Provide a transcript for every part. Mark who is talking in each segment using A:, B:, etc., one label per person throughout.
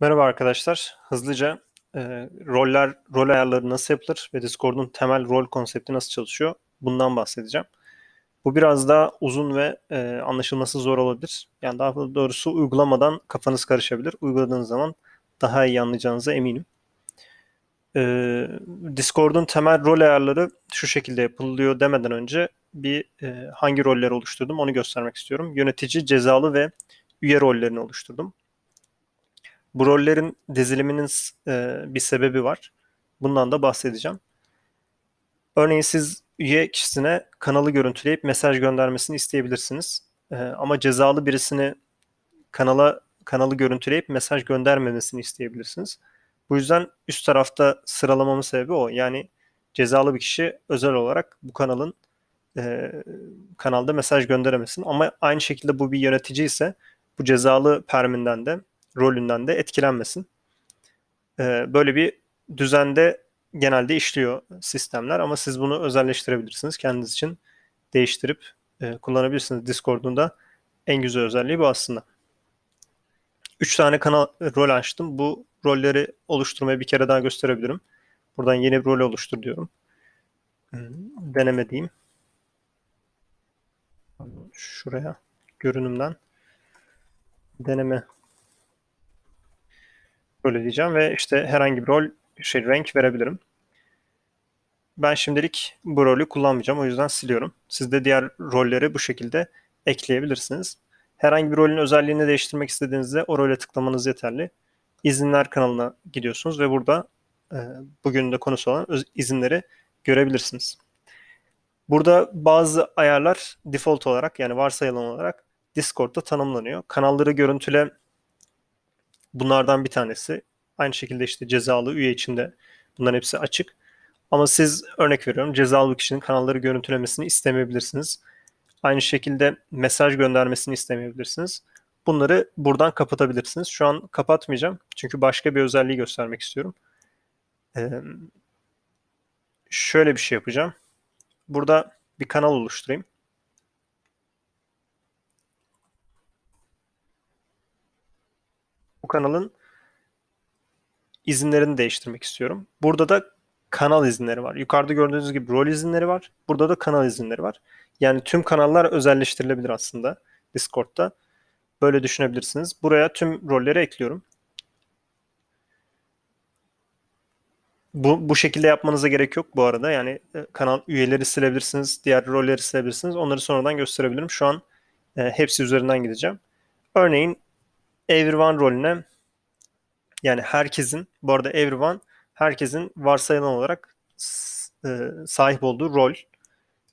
A: Merhaba arkadaşlar. Hızlıca e, roller, rol ayarları nasıl yapılır ve Discord'un temel rol konsepti nasıl çalışıyor? Bundan bahsedeceğim. Bu biraz daha uzun ve e, anlaşılması zor olabilir. Yani daha doğrusu uygulamadan kafanız karışabilir. Uyguladığınız zaman daha iyi anlayacağınıza eminim. E, Discord'un temel rol ayarları şu şekilde yapılıyor demeden önce bir e, hangi rolleri oluşturdum onu göstermek istiyorum. Yönetici, cezalı ve üye rollerini oluşturdum. Bu rollerin diziliminin e, bir sebebi var. Bundan da bahsedeceğim. Örneğin siz üye kişisine kanalı görüntüleyip mesaj göndermesini isteyebilirsiniz. E, ama cezalı birisini kanala kanalı görüntüleyip mesaj göndermemesini isteyebilirsiniz. Bu yüzden üst tarafta sıralamamın sebebi o. Yani cezalı bir kişi özel olarak bu kanalın e, kanalda mesaj gönderemesin. Ama aynı şekilde bu bir yönetici ise bu cezalı perminden de rolünden de etkilenmesin. E, böyle bir düzende genelde işliyor sistemler ama siz bunu özelleştirebilirsiniz. Kendiniz için değiştirip e, kullanabilirsiniz. Discord'un da en güzel özelliği bu aslında. 3 tane kanal rol açtım. Bu rolleri oluşturmayı bir kere daha gösterebilirim. Buradan yeni bir rol oluştur diyorum. Deneme diyeyim. Şuraya görünümden deneme böyle diyeceğim ve işte herhangi bir rol şey renk verebilirim. Ben şimdilik bu rolü kullanmayacağım. O yüzden siliyorum. Siz de diğer rolleri bu şekilde ekleyebilirsiniz. Herhangi bir rolün özelliğini değiştirmek istediğinizde o role tıklamanız yeterli. İzinler kanalına gidiyorsunuz ve burada e, bugün de konusu olan izinleri görebilirsiniz. Burada bazı ayarlar default olarak yani varsayılan olarak Discord'da tanımlanıyor. Kanalları görüntüle bunlardan bir tanesi. Aynı şekilde işte cezalı üye içinde bunların hepsi açık. Ama siz örnek veriyorum cezalı kişinin kanalları görüntülemesini istemeyebilirsiniz. Aynı şekilde mesaj göndermesini istemeyebilirsiniz. Bunları buradan kapatabilirsiniz. Şu an kapatmayacağım. Çünkü başka bir özelliği göstermek istiyorum. Ee, şöyle bir şey yapacağım. Burada bir kanal oluşturayım. Kanalın izinlerini değiştirmek istiyorum. Burada da kanal izinleri var. Yukarıda gördüğünüz gibi rol izinleri var. Burada da kanal izinleri var. Yani tüm kanallar özelleştirilebilir aslında Discord'da. Böyle düşünebilirsiniz. Buraya tüm rolleri ekliyorum. Bu, bu şekilde yapmanıza gerek yok bu arada. Yani e, kanal üyeleri silebilirsiniz, diğer rolleri silebilirsiniz. Onları sonradan gösterebilirim. Şu an e, hepsi üzerinden gideceğim. Örneğin everyone rolüne yani herkesin bu arada everyone herkesin varsayılan olarak e, sahip olduğu rol.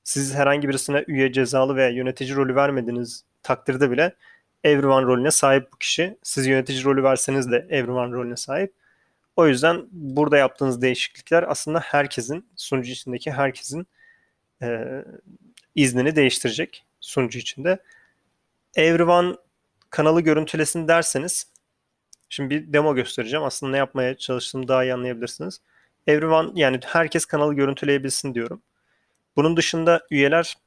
A: Siz herhangi birisine üye, cezalı veya yönetici rolü vermediğiniz takdirde bile everyone rolüne sahip bu kişi. Siz yönetici rolü verseniz de everyone rolüne sahip. O yüzden burada yaptığınız değişiklikler aslında herkesin, sunucu içindeki herkesin e, iznini değiştirecek sunucu içinde. Everyone kanalı görüntülesin derseniz şimdi bir demo göstereceğim. Aslında ne yapmaya çalıştığımı daha iyi anlayabilirsiniz. Everyone yani herkes kanalı görüntüleyebilsin diyorum. Bunun dışında üyeler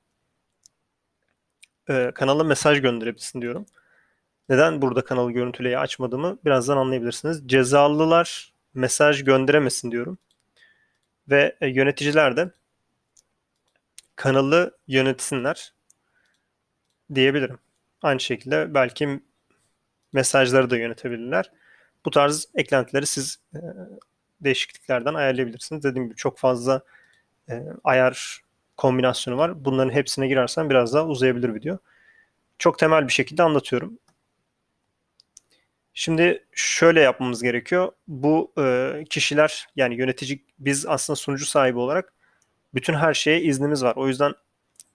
A: e, kanala mesaj gönderebilsin diyorum. Neden burada kanalı görüntüleyi açmadığımı birazdan anlayabilirsiniz. Cezalılar mesaj gönderemesin diyorum. Ve e, yöneticiler de kanalı yönetsinler diyebilirim. Aynı şekilde belki mesajları da yönetebilirler. Bu tarz eklentileri siz e, değişikliklerden ayarlayabilirsiniz. Dediğim gibi çok fazla e, ayar kombinasyonu var. Bunların hepsine girersen biraz daha uzayabilir video. Çok temel bir şekilde anlatıyorum. Şimdi şöyle yapmamız gerekiyor. Bu e, kişiler yani yönetici biz aslında sunucu sahibi olarak bütün her şeye iznimiz var. O yüzden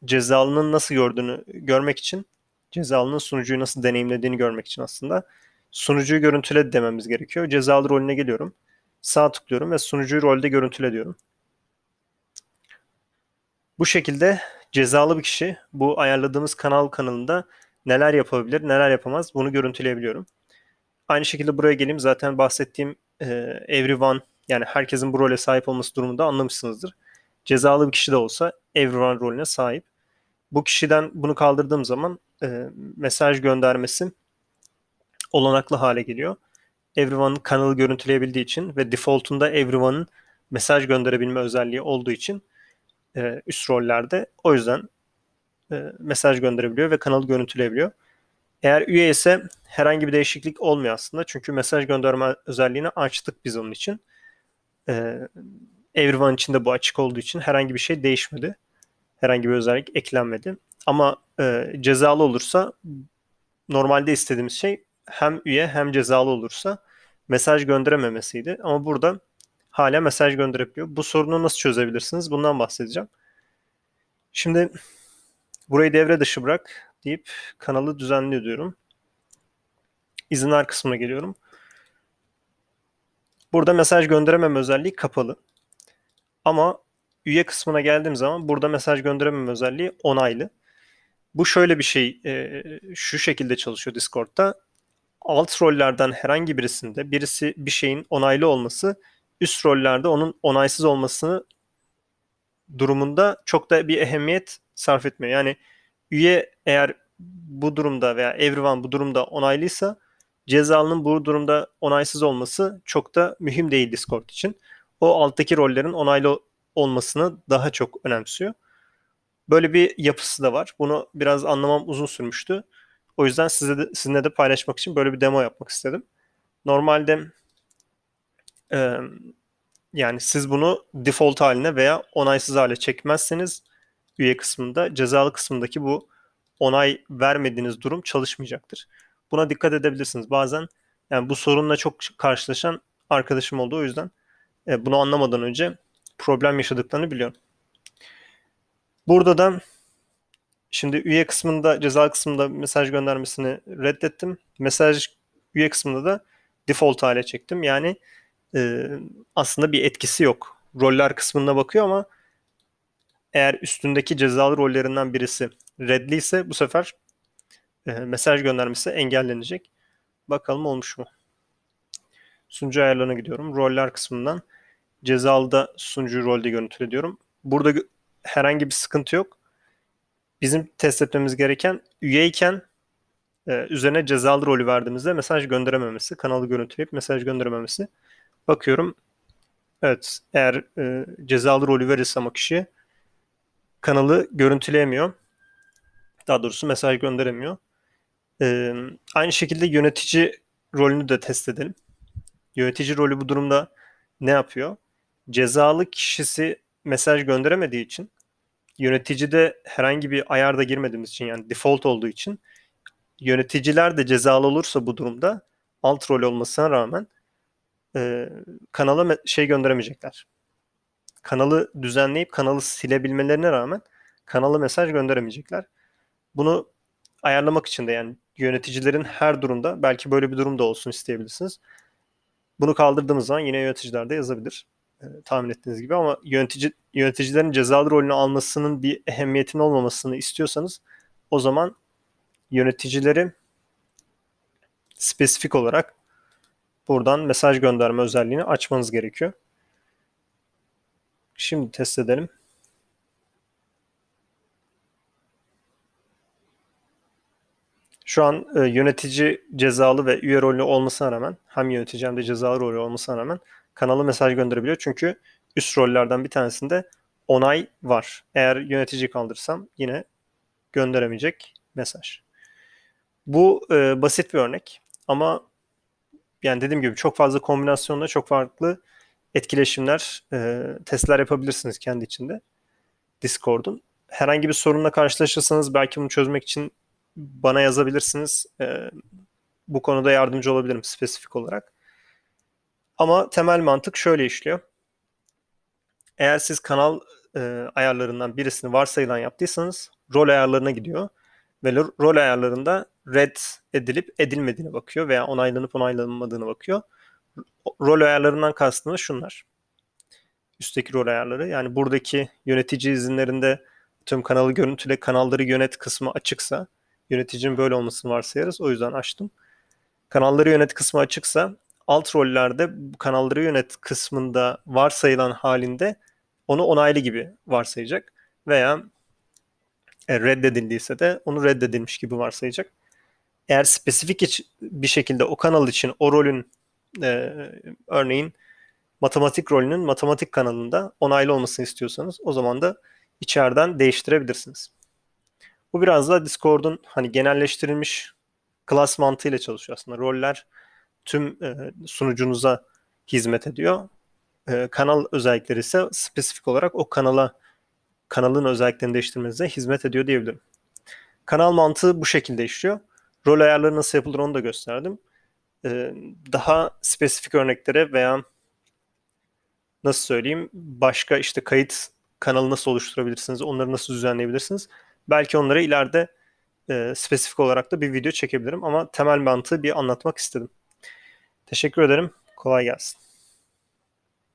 A: cezalının nasıl gördüğünü görmek için cezalının sunucuyu nasıl deneyimlediğini görmek için aslında sunucuyu görüntüle dememiz gerekiyor. Cezalı rolüne geliyorum. Sağ tıklıyorum ve sunucuyu rolde görüntüle diyorum. Bu şekilde cezalı bir kişi bu ayarladığımız kanal kanalında neler yapabilir, neler yapamaz bunu görüntüleyebiliyorum. Aynı şekilde buraya geleyim. Zaten bahsettiğim e, everyone yani herkesin bu role sahip olması durumunda anlamışsınızdır. Cezalı bir kişi de olsa everyone rolüne sahip. Bu kişiden bunu kaldırdığım zaman e, mesaj göndermesi olanaklı hale geliyor. everyone'ın kanalı görüntüleyebildiği için ve default'unda everyone'ın mesaj gönderebilme özelliği olduğu için e, üst rollerde o yüzden e, mesaj gönderebiliyor ve kanalı görüntüleyebiliyor. Eğer üye ise herhangi bir değişiklik olmuyor aslında. Çünkü mesaj gönderme özelliğini açtık biz onun için. E, Everyone için de bu açık olduğu için herhangi bir şey değişmedi. Herhangi bir özellik eklenmedi. Ama e, cezalı olursa normalde istediğimiz şey hem üye hem cezalı olursa mesaj gönderememesiydi. Ama burada hala mesaj gönderebiliyor. Bu sorunu nasıl çözebilirsiniz? Bundan bahsedeceğim. Şimdi burayı devre dışı bırak deyip kanalı düzenli diyorum. İzinler kısmına geliyorum. Burada mesaj gönderememe özelliği kapalı. Ama üye kısmına geldiğim zaman burada mesaj gönderememe özelliği onaylı. Bu şöyle bir şey, e, şu şekilde çalışıyor Discord'da. Alt rollerden herhangi birisinde birisi bir şeyin onaylı olması üst rollerde onun onaysız olmasını durumunda çok da bir ehemmiyet sarf etmiyor. Yani üye eğer bu durumda veya everyone bu durumda onaylıysa cezalının bu durumda onaysız olması çok da mühim değil Discord için. O alttaki rollerin onaylı olmasını daha çok önemsiyor. Böyle bir yapısı da var. Bunu biraz anlamam uzun sürmüştü. O yüzden size de, sizinle de paylaşmak için böyle bir demo yapmak istedim. Normalde e, yani siz bunu default haline veya onaysız hale çekmezseniz üye kısmında cezalı kısmındaki bu onay vermediğiniz durum çalışmayacaktır. Buna dikkat edebilirsiniz. Bazen yani bu sorunla çok karşılaşan arkadaşım oldu o yüzden bunu anlamadan önce problem yaşadıklarını biliyorum. Burada da şimdi üye kısmında ceza kısmında mesaj göndermesini reddettim. Mesaj üye kısmında da default hale çektim. Yani e, aslında bir etkisi yok. Roller kısmına bakıyor ama eğer üstündeki cezalı rollerinden birisi redli ise bu sefer e, mesaj göndermesi engellenecek. Bakalım olmuş mu? Sunucu ayarlarına gidiyorum. Roller kısmından cezalıda sunucu rolde görüntüle diyorum. Burada herhangi bir sıkıntı yok. Bizim test etmemiz gereken üyeyken e, üzerine cezalı rolü verdiğimizde mesaj gönderememesi, kanalı görüntüleyip mesaj gönderememesi. Bakıyorum. Evet, eğer e, cezalı rolü verirsem o kişiye kanalı görüntüleyemiyor. Daha doğrusu mesaj gönderemiyor. E, aynı şekilde yönetici rolünü de test edelim. Yönetici rolü bu durumda ne yapıyor? Cezalı kişisi mesaj gönderemediği için yöneticide herhangi bir ayarda girmediğimiz için yani default olduğu için yöneticiler de cezalı olursa bu durumda alt rol olmasına rağmen e, kanala şey gönderemeyecekler. Kanalı düzenleyip kanalı silebilmelerine rağmen kanala mesaj gönderemeyecekler. Bunu ayarlamak için de yani yöneticilerin her durumda belki böyle bir durumda olsun isteyebilirsiniz. Bunu kaldırdığımız zaman yine yöneticiler de yazabilir. Tahmin ettiğiniz gibi ama yönetici yöneticilerin cezalı rolünü almasının bir ehemmiyetin olmamasını istiyorsanız o zaman yöneticileri spesifik olarak buradan mesaj gönderme özelliğini açmanız gerekiyor. Şimdi test edelim. Şu an e, yönetici cezalı ve üye rolü olmasına rağmen hem yönetici hem de cezalı rolü olmasına rağmen kanalı mesaj gönderebiliyor. Çünkü üst rollerden bir tanesinde onay var. Eğer yönetici kaldırırsam yine gönderemeyecek mesaj. Bu e, basit bir örnek ama yani dediğim gibi çok fazla kombinasyonla çok farklı etkileşimler, e, testler yapabilirsiniz kendi içinde Discord'un. Herhangi bir sorunla karşılaşırsanız belki bunu çözmek için bana yazabilirsiniz. E, bu konuda yardımcı olabilirim spesifik olarak. Ama temel mantık şöyle işliyor. Eğer siz kanal e, ayarlarından birisini varsayılan yaptıysanız rol ayarlarına gidiyor ve rol ayarlarında red edilip edilmediğine bakıyor veya onaylanıp onaylanmadığını bakıyor. Rol ayarlarından kastımız şunlar. Üstteki rol ayarları yani buradaki yönetici izinlerinde tüm kanalı görüntüle kanalları yönet kısmı açıksa yöneticinin böyle olmasını varsayarız. O yüzden açtım. Kanalları yönet kısmı açıksa alt rollerde kanalları yönet kısmında varsayılan halinde onu onaylı gibi varsayacak veya e, reddedildiyse de onu reddedilmiş gibi varsayacak. Eğer spesifik bir şekilde o kanal için o rolün e, örneğin matematik rolünün matematik kanalında onaylı olmasını istiyorsanız o zaman da içeriden değiştirebilirsiniz. Bu biraz da Discord'un hani genelleştirilmiş class mantığıyla çalışıyor aslında. Roller tüm e, sunucunuza hizmet ediyor. E, kanal özellikleri ise spesifik olarak o kanala kanalın özelliklerini değiştirmenize hizmet ediyor diyebilirim. Kanal mantığı bu şekilde işliyor. Rol ayarları nasıl yapılır onu da gösterdim. E, daha spesifik örneklere veya nasıl söyleyeyim başka işte kayıt kanalı nasıl oluşturabilirsiniz, onları nasıl düzenleyebilirsiniz. Belki onları ileride e, spesifik olarak da bir video çekebilirim ama temel mantığı bir anlatmak istedim. Teşekkür ederim. Kolay gelsin.